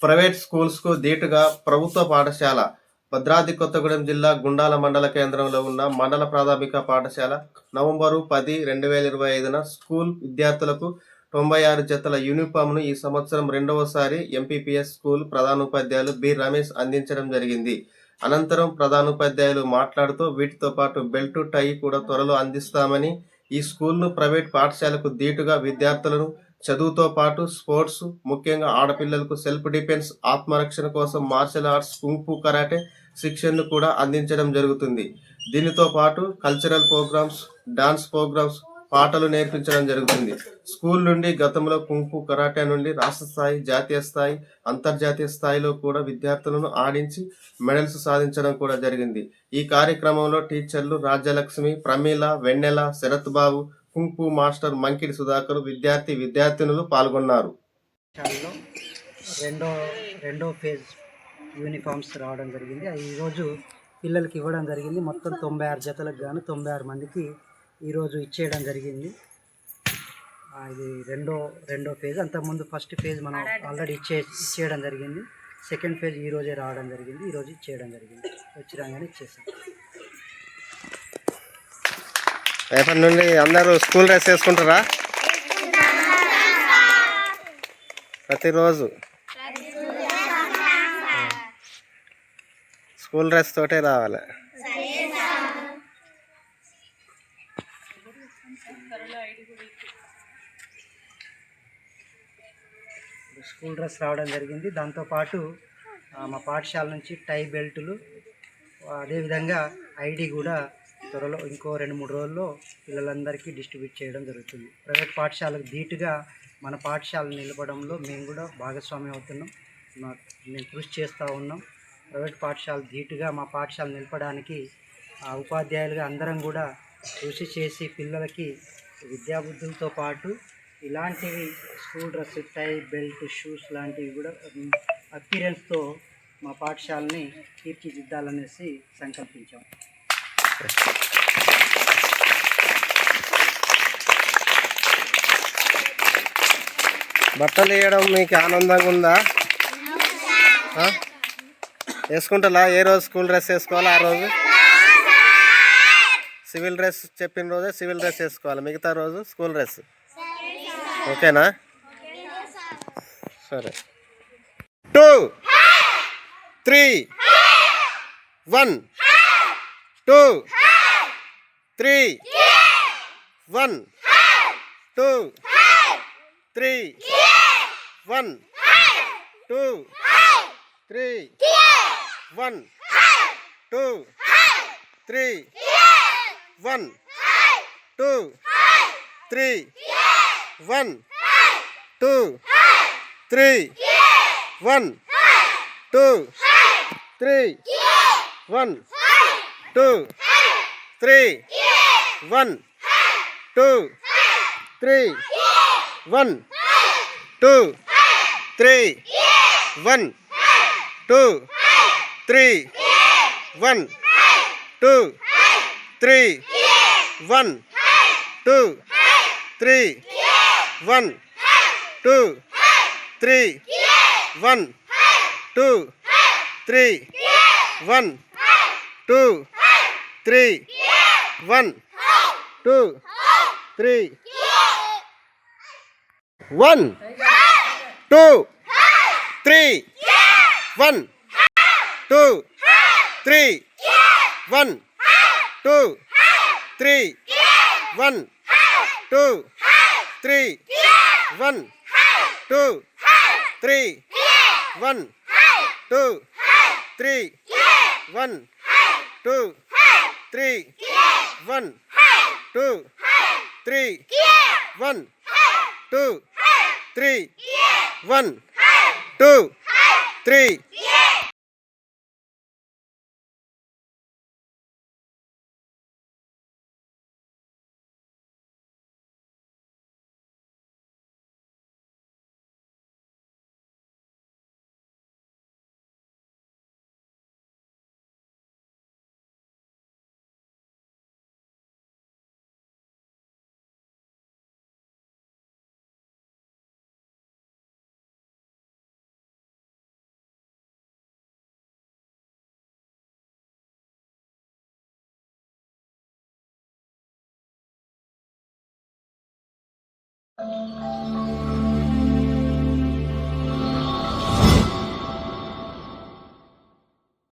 Private స్కూల్స్కు ధీటుగా ప్రభుత్వ పాఠశాల భద్రాద్రి కొత్తగూడెం జిల్లా గుండాల మండల కేంద్రంలో ఉన్న మండల ప్రాథమిక పాఠశాల నవంబరు పది రెండు వేల ఇరవై ఐదున స్కూల్ విద్యార్థులకు తొంభై ఆరు జతల యూనిఫామ్ను ఈ సంవత్సరం రెండవసారి ఎంపీపీఎస్ స్కూల్ ప్రధానోపాధ్యాయులు బి. రమేష్ అందించడం జరిగింది. అనంతరం ప్రధానోపాధ్యాయులు మాట్లాడుతూ వీటితో పాటు బెల్ట్ టై కూడా త్వరలో అందిస్తామని ఈ స్కూల్ను ప్రైవేట్ పాఠశాలకు ధీటుగా విద్యార్థులను చదువుతో పాటు స్పోర్ట్స్ ముఖ్యంగా ఆడపిల్లలకు సెల్ఫ్ డిఫెన్స్ ఆత్మరక్షణ కోసం మార్షల్ ఆర్ట్స్ కుంఫు కరాటే శిక్షణను కూడా అందించడం జరుగుతుంది. దీనితో పాటు కల్చరల్ ప్రోగ్రామ్స్ డాన్స్ ప్రోగ్రామ్స్ పాటలు నేర్పించడం జరుగుతుంది. స్కూల్ నుండి గతంలో కుంఫు కరాటే నుండి రాష్ట్ర స్థాయి జాతీయ స్థాయి అంతర్జాతీయ స్థాయిలో కూడా విద్యార్థులను ఆడించి మెడల్స్ సాధించడం కూడా జరిగింది. ఈ కార్యక్రమంలో టీచర్లు రాజ్యలక్ష్మి ప్రమీల వెన్నెల శరత్ బాబు కుంపు మాస్టర్ మంకిడి సుధాకర్ విద్యార్థి విద్యార్థినులు పాల్గొన్నారు. రెండో రెండో ఫేజ్ యూనిఫామ్స్ రావడం జరిగింది. ఈరోజు పిల్లలకి ఇవ్వడం జరిగింది. మొత్తం తొంభై ఆరు జతలకు గాను తొంభై ఆరు మందికి ఈరోజు ఇచ్చేయడం జరిగింది. అది ఇది రెండో రెండో ఫేజ్. అంతకుముందు ఫస్ట్ ఫేజ్ మనం ఆల్రెడీ ఇచ్చే ఇచ్చేయడం జరిగింది. సెకండ్ ఫేజ్ ఈరోజే రావడం జరిగింది. ఈరోజు ఇచ్చేయడం జరిగింది. వచ్చి రాగానే ఇచ్చేసాం. రేపటి నుండి అందరూ స్కూల్ డ్రెస్ వేసుకుంటారా? ప్రతిరోజు. స్కూల్ డ్రెస్ తోటే రావాలి. స్కూల్ డ్రెస్ రావడం జరిగింది. దాంతోపాటు మా పాఠశాల నుంచి టై బెల్టులు అదేవిధంగా ఐడి కూడా త్వరలో ఇంకో రెండు మూడు రోజుల్లో పిల్లలందరికీ డిస్ట్రిబ్యూట్ చేయడం జరుగుతుంది. ప్రైవేట్ పాఠశాలకు ధీటుగా మన పాఠశాల నిలపడంలో మేము కూడా భాగస్వామ్యం అవుతున్నాం. మేము కృషి చేస్తూ ఉన్నాం. ప్రైవేట్ పాఠశాల ధీటుగా మా పాఠశాల నిలపడానికి ఆ ఉపాధ్యాయులుగా అందరం కూడా కృషి చేసి పిల్లలకి విద్యాబుద్ధులతో పాటు ఇలాంటివి school dress tie belt shoes లాంటివి కూడా అపీరెన్స్తో మా పాఠశాలని తీర్చిదిద్దాలనేసి సంకల్పించాం. బట్టలు వేయడం మీకు ఆనందంగా ఉందా? ఆ? వేసుకుంటారా? ఏ రోజు స్కూల్ డ్రెస్ వేసుకోవాలా ఆ రోజు? సివిల్ డ్రెస్ చెప్పిన రోజే సివిల్ డ్రెస్ వేసుకోవాలి. మిగతా రోజు స్కూల్ డ్రెస్. ఓకేనా? సరే. Two three one. Two three one two three one two three one two three one two three one two three one two three one two three one two three one two three one two three one two three one two three one two three one two three one two three one two three one two three one two three one two three one two three one two three one two three one two three one two three one two three one two three ఆ